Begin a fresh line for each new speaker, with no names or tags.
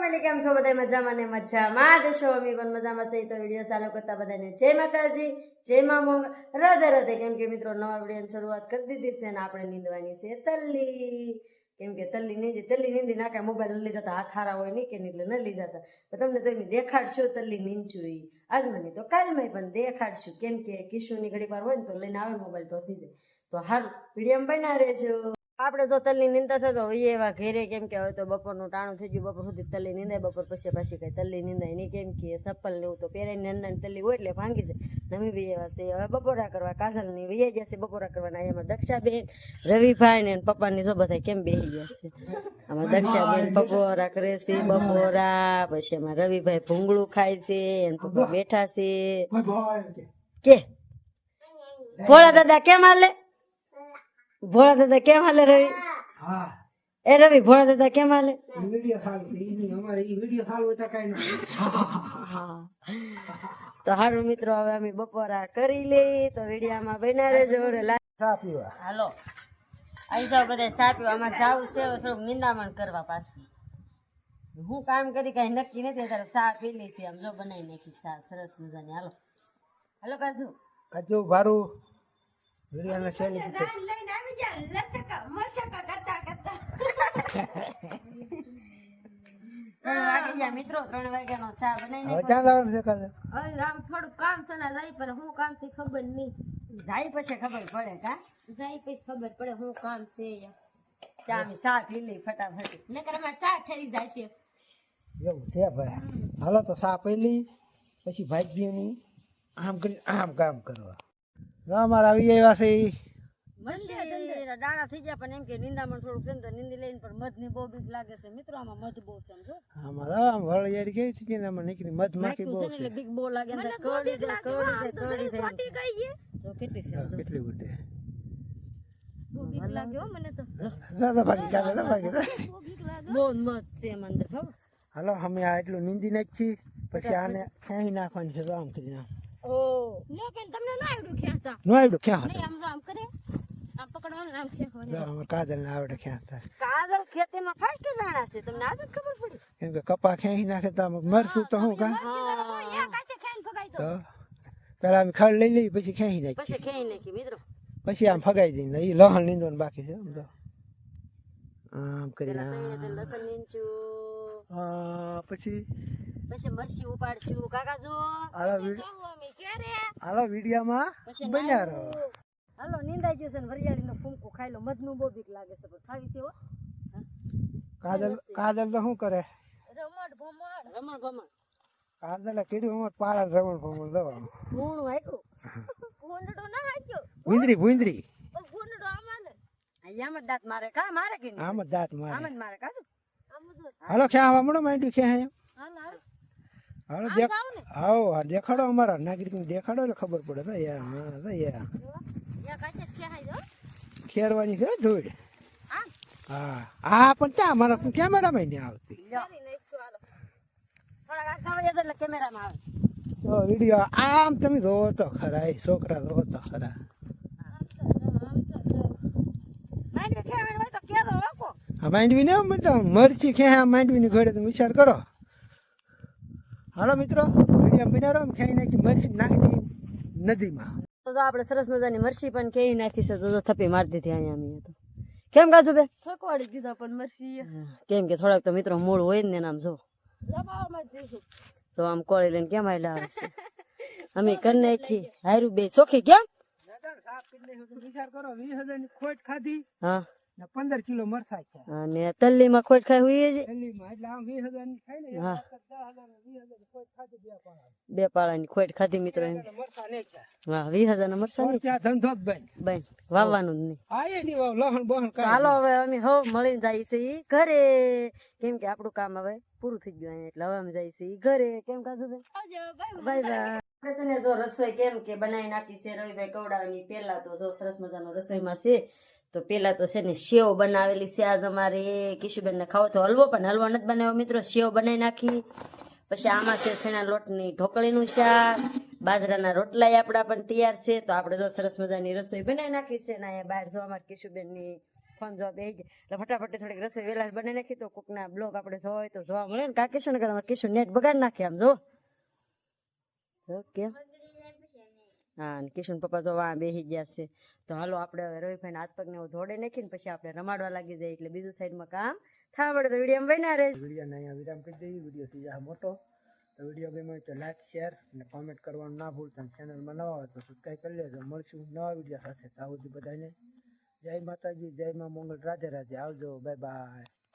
Family, કેમ છો? બધા મજામાં ને મજામાં? જ છો અમે પણ મજામાં છે તો વીડિયો ચાલુ કરતા બધાને જય માતાજી, જય મા મોંગ. રાધે રાધે. કેમ કે મિત્રો, નવા વિડીયોની શરૂઆત કરી દીધી છે અને આપણે નીંદવાની છે તલ્લી. કેમ કે તલ્લી નીંદી તલ્લી નીંદી નાખે મોબાઈલ લઈ જતા. હાથ હારા હોય નહીં કે એટલે ન લઈ જતા. તો તમને તો એમ દેખાડશું તલ્લી નીંચું એ આજમાં મને તો કાલમાં પણ દેખાડશું. કેમ કે કિશોરની ઘડી વાર હોય ને તો લઈને આવે મોબાઈલ તો થઈ જાય. તો હારું, વીડિયો બના રહેજો. આપણે જો તલની નિંદા થતો હોઈએ એવા ઘેરે કેમ કે હવે તો બપોરનું ટાણું થઈ ગયું બપોર સુધી તલની નિંદાય બપોર પછી પાછી કઈ તલી નિંદાય નહીં. કેમ કે સપ્પલ ને એવું તો પહેરાય નાની તલ્લી હોય એટલે ભાંગી જાય. નમી બી એવા છે. હવે બપોરા કરવા કાજલની વૈયા જશે બપોરા કરવાના. એમાં દક્ષાબેન રવિભાઈ ને પપ્પાની જો બધા કેમ બેસી ગયા છે. આમાં દક્ષાબેન બપોરા કરે છે બપોરા પછી એમાં રવિભાઈ ભૂંગળું ખાય છે અને પપ્પા બેઠા છે. કે? ભોળા દાદા કેમ હાલે? ભોળા દાદા કેમ હાલે રવિ?
હા.
એ રવિ ભોળા દાદા કેમ હાલે?
તો
હારું મિત્રો હવે અમે બપોરા કરી લઈ તો વિડીયામાં બન્યા રહેજો. હાલો. જાવ બધા સા પીવા. અમારે જાવું છે થોડુંક નિંદામણ કરવા પાછું. હું કામ કરી કઈ નક્કી નથી અત્યારે સા પી લઈ છે. આમ જો બનાવી નાખી સા સરસ મજાની. હાલો. હાલો કાજુ.
કાજુ ભારું. વિડીયોને
ત્રણ વાગે ગયા મિત્રો ત્રણ વાગ્યાનો સા બનાવી
હવે ક્યાં જવાનું છે કાજલ
હવે આમ થોડું કામ છે ને જાય પણ હું કામ છે ખબર નહીં
જાય પછી ખબર પડે કા
જાય પછી ખબર પડે હું કામ છે.
ત્યાં અમે સા પી લઈ ફટાફટ
નકર અમારે સા ઠરી જશે
એવું છે ભાઈ હાલો તો સા લઈ પછી ભાજીની આમ કરી આમ કામ કરવા જો અમારા આવી ગયા છે ઈ.
મરસી દાણા થઈ ગયા પણ એમ કે નિંદામણ થોડુંક છે ને તો નિંદી લઈને પણ મધની બહુ બીક લાગે છે. મિત્રો આમાં મધ બહુ છે સમજો
આમાં તો આમ વળિયારી કેવી છે કે આમાં નીકળી મધ માખી બહુ
છે એટલે બીક બહુ લાગે ને કરડી જાય કરડી જાય કરડી જાય
છોટી ગઈ છે?
જો કેટલી છે
કેટલી ઉડે
બહુ બીક લાગે હો મને તો.
દાદા ભાગી કાલે દાદા ભાગી
બહુ બીક લાગે
બહુ મધ છે એમ અંદર
હાલો અમે આ એટલું નિંદી નાખી પછી આને ખેંચી નાખવાની છે તો આમ કરીને.
ઓ.
લો પણ તમને ના આવડું ખેંચતા
નો આવડું ક્યાં
નહીં આમ જો આમ કરે પકડવાનું
હતા કાજલ ના આવડે ખેંચતા
કાજલ ખેતીમાં ફાસ્ટ જાણા છે તમને આજ ખબર પડી.
કેમ કે કપા ખેંચી નાખે તો મરશું તો હું કા?
ખેંચ
તો પેલા અમે ખડ લઈ લઈ પછી ખેંચી નાખી
પછી ખેઈ નાખી મિત્રો.
પછી આમ ફગાઈ દઈને એ લહણ નીંદવાનું બાકી છે આમ તો આમ કરીને
લસણ નીંચું
હા પછી?
પછી મરચી ઉપાડશું. કાકા જો
હાલો વિડીયોમાં બન્યા રહો.
હાલો નિંદાઈ જશે છે ને વરિયાળીનો ફૂંકો ખાઈ લો. મધનું બહુ બીક લાગે છે પણ ખાવી છે હો.
કાજલ કાજલ તો શું કરે?
રમણ ભમણ.
રમણ ભમણ.
કાજલે કીધું અમાર પાળા રમણ ભમણ લો
ભૂણું હાક્યું.
ભૂંડડો ના હાક્યો.
ભૂંદરી ભૂંદરી.
ભૂંડડો આમાં ને.
અહીંયા જ દાંત મારે કા મારે કે નહીં?
આમ દાંત
આમ
મારે
જ મારે કાજુ
આમ બધું
હાલો આવવા મળો? માંડ્યું ક્યાં એમ
હાલ હાલ.
દેખ આવો દેખાડો અમારા. નાગરિકોને દેખાડો એટલે ખબર પડે. તો યા હા તો યા ખેરવાની છે ધૂળ? હા. હા. પણ ત્યાં મારા કેમેરામાં નહીં આવતી.
કેમેરામાં આવે.
વીડિયો આમ તમે જોવો તો ખરા એ છોકરા જોવો તો ખરા.
માંડવી ને મરચી
આ માંડવી ની ઘડે તમે વિચાર કરો. હાલો મિત્રો વીડિયો બનાવો ખાઈ નાખી મરચી નાખી નદીમાં.
તો જો આપણે સરસ મજાની મરસી પણ કેવી નાખી છે. તો જો થપી મારી દીધી અહીંયા અમે તો. કેમ કાજુ બે
થકવાડી દીધા પણ મરસી
કેમ કે થોડાક તો મિત્રો મૂળ હોય ને આમ જો. તો આમ કોળી લઈને કેમ આવેલા આવે છે? અમે કરી નાખી હારું બે. ચોખી કેમ
વિચાર કરો વીસ હજારની ખોટ ખાધી.
હા.
ને પંદર કિલો મરચા છે
અને તલ્લીમાં ખોટ ખાઈ હોય જ.
દિલ્હીમાં એટલે આમ વીસ હજારની ખાઈ ને
હા.
દસ હજારની ખોટ ખાધી બે
પાળાની ખોટ ખાધી મિત્રો હા વીસ હજાર ના મરસા નહીં
ધંધો જ બંધ.
બેન વાવવાનું જ નહીં.
આ એ નહીં વાવ લહણ બહણ
તો હાલો હવે અમે હો મળીને જાય છે ઈ ઘરે. કેમ કે આપણું કામ હવે પૂરું થઈ ગયું એટલે હવે અમે જાય છે ઈ ઘરે. કેમ કાજુ
ભાઈ? Bye
bye. આપણે જો રસોઈ કેમ કે બનાવી નાખી છે રવિભાઈ કવડાવવાની પેલા તો જો સરસ મજાનો રસોઈમાં છે. તો પેલા તો છે ને સેવ બનાવેલી છે આજ અમારે કિશુબેન ને ખાવો તો હલવો, પણ હલવો નથી બનાવ્યો મિત્રો. સેવ બનાવી નાખી. પછી આમાં છે છેના લોટની ઢોકળીનું શાક, બાજરાના રોટલા આપણા પણ તૈયાર છે. તો આપણે જો સરસ મજાની રસોઈ બનાવી નાખી છે ને અહીંયા બહાર જો અમારે કિશુબેનની ફોન જવાબ એ જાય એટલે ફટાફટ થોડીક રસોઈ વહેલા બનાવી નાખી. તો કોકના બ્લોગ આપણે જોવા હોય તો જોવા મળે ને. કા ને કરે કિશન નેટ બગાડ નાખે આમ જો. જો કેમ? હા કિશન પપ્પા જો વાં બેસી ગયા છે. તો હાલો આપણે હવે રવિભાઈને હાથ પગને એવું ધોડે નાખીને પછી આપણે રમાડવા લાગી જાય એટલે બીજું સાઈડમાં કામ થવા પડે તો વીડિયો બન્યા રહે
વિડીયોને અહીંયા વિરામ કરી દઈએ. વીડિયો થઈ જાય મોટો. તો વીડિયો ગમ્યો તો લાઈક શેર અને કોમેન્ટ કરવાનું ના ભૂલતા. ચેનલમાં નવા હોય તો સબસ્ક્રાઈબ કરી લેજો. મળશું નવા વીડિયો સાથે. તો આવું બધાને. જય માતાજી, જય મા મંગળ રાધે રાધે. આવજો. Bye bye